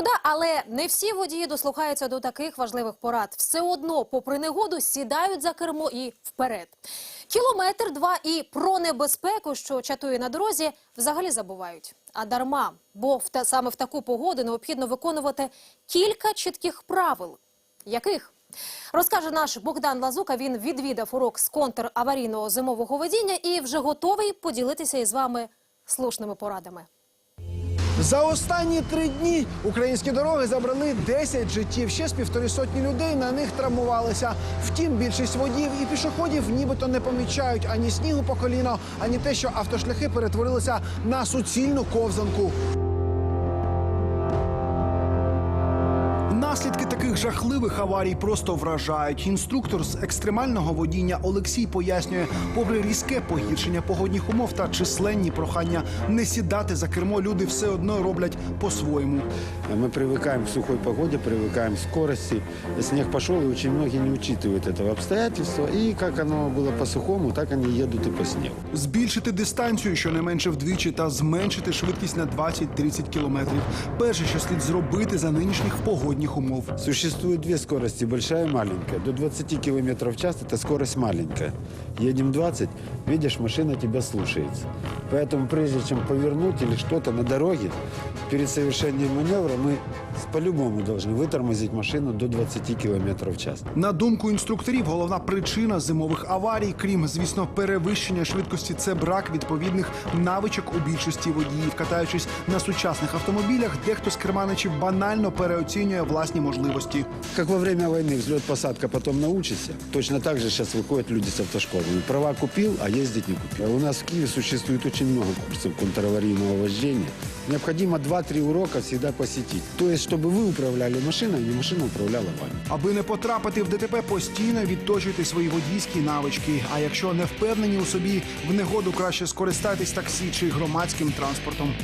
Шкода, але не всі водії дослухаються до таких важливих порад. Все одно, попри негоду, сідають за кермо і вперед. Кілометр два і про небезпеку, що чатує на дорозі, взагалі забувають. А дарма, бо в та саме в таку погоду необхідно виконувати кілька чітких правил. Яких? Розкаже наш Богдан Лазука. Він відвідав урок з контраварійного зимового водіння і вже готовий поділитися із вами слушними порадами. За останні три дні українські дороги забрали 10 життів. Ще з півтори сотні людей на них травмувалися. Втім, більшість водіїв і пішоходів нібито не помічають ані снігу по коліно, ані те, що автошляхи перетворилися на суцільну ковзанку. Наслідки таких жахливих аварій просто вражають. Інструктор з екстремального водіння Олексій пояснює, попри різке погіршення погодних умов та численні прохання не сідати за кермо, люди все одно роблять по-своєму. Мы привыкаем к сухой погоде, привыкаем к скорости. Снег пошел, и очень многие не учитывают этого обстоятельства. И как оно было по сухому, так они едут и по снегу. Збільшити дистанцію щонайменше вдвічі та зменшити швидкість на 20-30 кілометрів. Перше, що слід зробити за нинішніх погодних умов. Существует две скорости, большая и маленькая. До 20 км в час – это скорость маленькая. Едем 20, видишь, машина тебя слушается. Поэтому прежде чем повернуть или что-то на дороге, перед совершением маневра мы с- по-любому должны вытормозить машину до 20 км в час. На думку інструкторів, головна причина зимових аварій, крім звісно, перевищення швидкості, це брак відповідних навичок у більшості водіїв. Катаючись на сучасних автомобілях, дехто з керманичів банально переоцінює власні можливості. Как во время войны взлет-посадка, потом научишься. Точно так же сейчас выходят люди с автошколами. Права купил, а ездить не купил. У нас в Киеве существует очень много курсов контраварийного вождения. Необходимо 2-3 урока всегда посетить. То чтобы вы управляли машиной, і машина управляла вами. Аби не потрапити в ДТП, постійно відточуйте свої водійські навички. А якщо не впевнені у собі, в негоду краще скористайтесь таксі чи громадським транспортом.